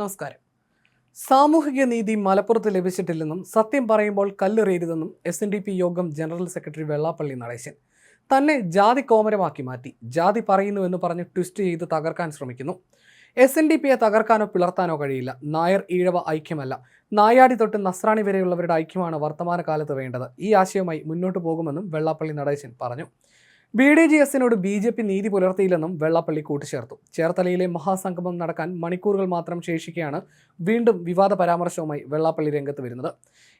നമസ്കാരം. സാമൂഹിക നീതി മലപ്പുറത്ത് ലഭിച്ചിട്ടില്ലെന്നും സത്യം പറയുമ്പോൾ കല്ലെറിയരുതെന്നും എസ് എൻ ഡി പി യോഗം ജനറൽ സെക്രട്ടറി വെള്ളാപ്പള്ളി നടേശൻ. തന്നെ ജാതി കോമരമാക്കി മാറ്റി ജാതി പറയുന്നുവെന്ന് പറഞ്ഞ് ട്വിസ്റ്റ് ചെയ്ത് തകർക്കാൻ ശ്രമിക്കുന്നു. എസ് എൻ ഡി പിയെ തകർക്കാനോ പിളർത്താനോ കഴിയില്ല. നായർ ഈഴവ ഐക്യമല്ല. നായാടി തൊട്ട് നസ്രാണി വരെയുള്ളവരുടെ ഐക്യമാണ് വർത്തമാനകാലത്ത് വേണ്ടത്. ഈ ആശയവുമായി മുന്നോട്ട് പോകുമെന്നും വെള്ളാപ്പള്ളി നടേശൻ പറഞ്ഞു. ബി ഡി ജി എസിനോട് ബി ജെ പി നീതി പുലർത്തിയില്ലെന്നും വെള്ളാപ്പള്ളി കൂട്ടിച്ചേർത്തു. ചേർത്തലയിലെ മഹാസംഗമം നടക്കാൻ മണിക്കൂറുകൾ മാത്രം ശേഷിക്കെയാണ് വീണ്ടും വിവാദ പരാമർശവുമായി വെള്ളാപ്പള്ളി രംഗത്ത് വരുന്നത്.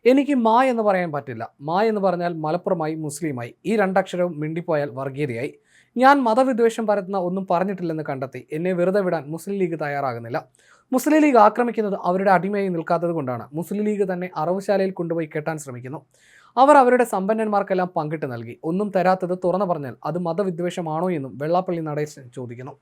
എനിക്ക് മാ എന്ന് പറയാൻ പറ്റില്ല. മാ എന്ന് പറഞ്ഞാൽ മലപ്പുറമായി മുസ്ലിമായി. ഈ രണ്ടക്ഷരവും മിണ്ടിപ്പോയാൽ വർഗീയതയായി. ഞാൻ മതവിദ്വേഷം പരത്തുന്ന ഒന്നും പറഞ്ഞിട്ടില്ലെന്ന് കണ്ടെത്തി. എന്നെ വെറുതെ വിടാൻ മുസ്ലിം ലീഗ് തയ്യാറാകുന്നില്ല. മുസ്ലിം ലീഗ് ആക്രമിക്കുന്നത് അവരുടെ അടിമയായി നിൽക്കാത്തത് കൊണ്ടാണ്. മുസ്ലിം ലീഗ് തന്നെ അറവുശാലയിൽ കൊണ്ടുപോയി കെട്ടാൻ ശ്രമിക്കുന്നു. അവർ അവരുടെ സമ്പന്നന്മാർക്കെല്ലാം പങ്കിട്ട് നൽകി. ഒന്നും തരാത്തത് തുറന്നു പറഞ്ഞാൽ അത് മതവിദ്വേഷമാണോ എന്നും വെള്ളാപ്പള്ളി നടേശൻ ചോദിക്കുന്നു.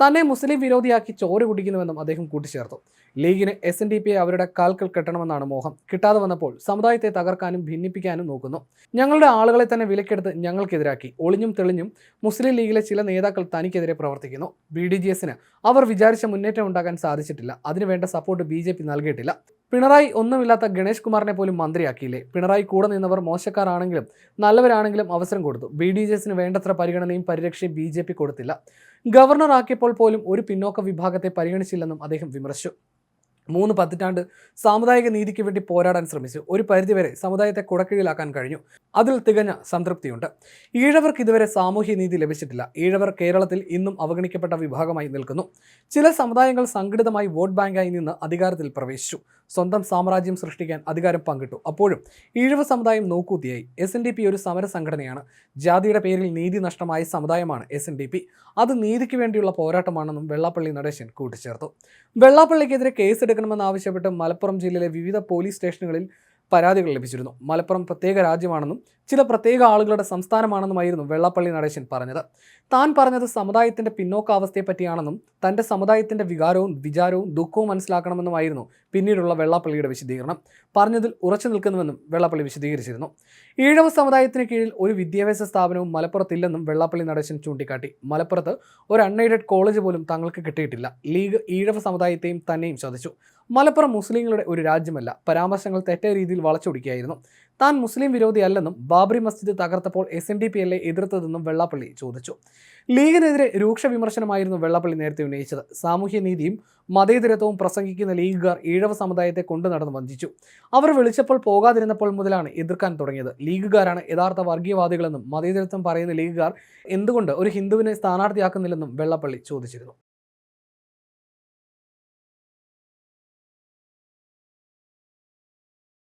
തന്നെ മുസ്ലിം വിരോധിയാക്കി ചോര കുടിക്കുന്നുവെന്നും അദ്ദേഹം കൂട്ടിച്ചേർത്തു. ലീഗിന് എസ് എൻ ഡി അവരുടെ കാൽക്കൽ കെട്ടണമെന്നാണ് മോഹം. കിട്ടാതെ വന്നപ്പോൾ സമുദായത്തെ തകർക്കാനും ഭിന്നിപ്പിക്കാനും നോക്കുന്നു. ഞങ്ങളുടെ ആളുകളെ തന്നെ വിലക്കെടുത്ത് ഞങ്ങൾക്കെതിരാക്കി. ഒളിഞ്ഞും തെളിഞ്ഞും മുസ്ലിം ലീഗിലെ ചില നേതാക്കൾ തനിക്കെതിരെ പ്രവർത്തിക്കുന്നു. ബി ഡി ജി എസിന് അവർ വിചാരിച്ച മുന്നേറ്റം ഉണ്ടാക്കാൻ സാധിച്ചിട്ടില്ല. അതിനുവേണ്ട സപ്പോർട്ട് ബി ജെ പി നൽകിയിട്ടില്ല. പിണറായി ഒന്നുമില്ലാത്ത ഗണേഷ് കുമാറിനെ പോലും മന്ത്രിയാക്കിയില്ലേ? പിണറായി കൂടെ നിന്നവർ മോശക്കാരാണെങ്കിലും നല്ലവരാണെങ്കിലും അവസരം കൊടുത്തു. ബി ഡി ജെ എസിന് വേണ്ടത്ര പരിഗണനയും പരിരക്ഷയും ബി ജെ പി കൊടുത്തില്ല. ഗവർണർ ആക്കിയപ്പോൾ പോലും ഒരു പിന്നോക്ക വിഭാഗത്തെ പരിഗണിച്ചില്ലെന്നും അദ്ദേഹം വിമർശിച്ചു. മൂന്ന് പതിറ്റാണ്ട് സാമുദായിക നീതിക്ക് വേണ്ടി പോരാടാൻ ശ്രമിച്ചു. ഒരു പരിധിവരെ സമുദായത്തെ കുടക്കീഴിലാക്കാൻ കഴിഞ്ഞു. അതിൽ തികഞ്ഞ സംതൃപ്തിയുണ്ട്. ഈഴവർക്ക് ഇതുവരെ സാമൂഹ്യ നീതി ലഭിച്ചിട്ടില്ല. ഈഴവർ കേരളത്തിൽ ഇന്നും അവഗണിക്കപ്പെട്ട വിഭാഗമായി നിൽക്കുന്നു. ചില സമുദായങ്ങൾ സംഘടിതമായി വോട്ട് ബാങ്കായി നിന്ന് അധികാരത്തിൽ പ്രവേശിച്ചു. സ്വന്തം സാമ്രാജ്യം സൃഷ്ടിക്കാൻ അധികാരം പങ്കിട്ടു. അപ്പോഴും ഈഴവ സമുദായം നോക്കൂത്തിയായി. എസ് എൻ ഡി പി ഒരു സമര സംഘടനയാണ്. ജാതിയുടെ പേരിൽ നീതി നഷ്ടമായ സമുദായമാണ് എസ് എൻ ഡി പി അത് നീതിക്ക് വേണ്ടിയുള്ള പോരാട്ടമാണെന്നും വെള്ളാപ്പള്ളി നടേശൻ കൂട്ടിച്ചേർത്തു. വെള്ളാപ്പള്ളിക്കെതിരെ കേസെടുക്കണമെന്നാവശ്യപ്പെട്ട് മലപ്പുറം ജില്ലയിലെ വിവിധ പോലീസ് സ്റ്റേഷനുകളിൽ പരാതികൾ ലഭിച്ചിരുന്നു. മലപ്പുറം പ്രത്യേക രാജ്യമാണെന്നും ചില പ്രത്യേക ആളുകളുടെ സംസ്ഥാനമാണെന്നുമായിരുന്നു വെള്ളാപ്പള്ളി നടേശൻ പറഞ്ഞത്. താൻ പറഞ്ഞത് സമുദായത്തിന്റെ പിന്നോക്കാവസ്ഥയെ പറ്റിയാണെന്നും തന്റെ സമുദായത്തിന്റെ വികാരവും വിചാരവും ദുഃഖവും മനസ്സിലാക്കണമെന്നുമായിരുന്നു പിന്നീടുള്ള വെള്ളാപ്പള്ളിയുടെ വിശദീകരണം. പറഞ്ഞതിൽ ഉറച്ചു നിൽക്കുന്നുവെന്നും വെള്ളാപ്പള്ളി വിശദീകരിച്ചിരുന്നു. ഈഴവ സമുദായത്തിന് കീഴിൽ ഒരു വിദ്യാഭ്യാസ സ്ഥാപനവും മലപ്പുറത്തില്ലെന്നും വെള്ളാപ്പള്ളി നടേശൻ ചൂണ്ടിക്കാട്ടി. മലപ്പുറത്ത് ഒരു അൺഎയ്ഡഡ് കോളേജ് പോലും തങ്ങൾക്ക് കിട്ടിയിട്ടില്ല. ലീഗ് ഈഴവ സമുദായത്തെയും തന്നെയും ചതിച്ചു മലപ്പുറം മുസ്ലിങ്ങളുടെ ഒരു രാജ്യമല്ല. പരാമർശങ്ങൾ തെറ്റായ രീതിയിൽ വളച്ചൊടിക്കുകയായിരുന്നു. താൻ മുസ്ലിം വിരോധിയല്ലെന്നും ബാബറി മസ്ജിദ് തകർത്തപ്പോൾ എസ് എൻ ഡി പി എല്ലെ എതിർത്തതെന്നും വെള്ളാപ്പള്ളി ചോദിച്ചു. ലീഗിനെതിരെ രൂക്ഷ വിമർശനമായിരുന്നു വെള്ളാപ്പള്ളി നേരത്തെ ഉന്നയിച്ചത്. സാമൂഹ്യനീതിയും മതേതരത്വവും പ്രസംഗിക്കുന്ന ലീഗുകാർ ഈഴവ സമുദായത്തെ കൊണ്ടു നടന്ന് വഞ്ചിച്ചു. അവർ വിളിച്ചപ്പോൾ പോകാതിരുന്നപ്പോൾ മുതലാണ് എതിർക്കാൻ തുടങ്ങിയത്. ലീഗുകാരാണ് യഥാർത്ഥ വർഗീയവാദികളെന്നും മതേതരത്വം പറയുന്ന ലീഗുകാർ എന്തുകൊണ്ട് ഒരു ഹിന്ദുവിനെ സ്ഥാനാർത്ഥിയാക്കുന്നില്ലെന്നും വെള്ളാപ്പള്ളി ചോദിച്ചിരുന്നു.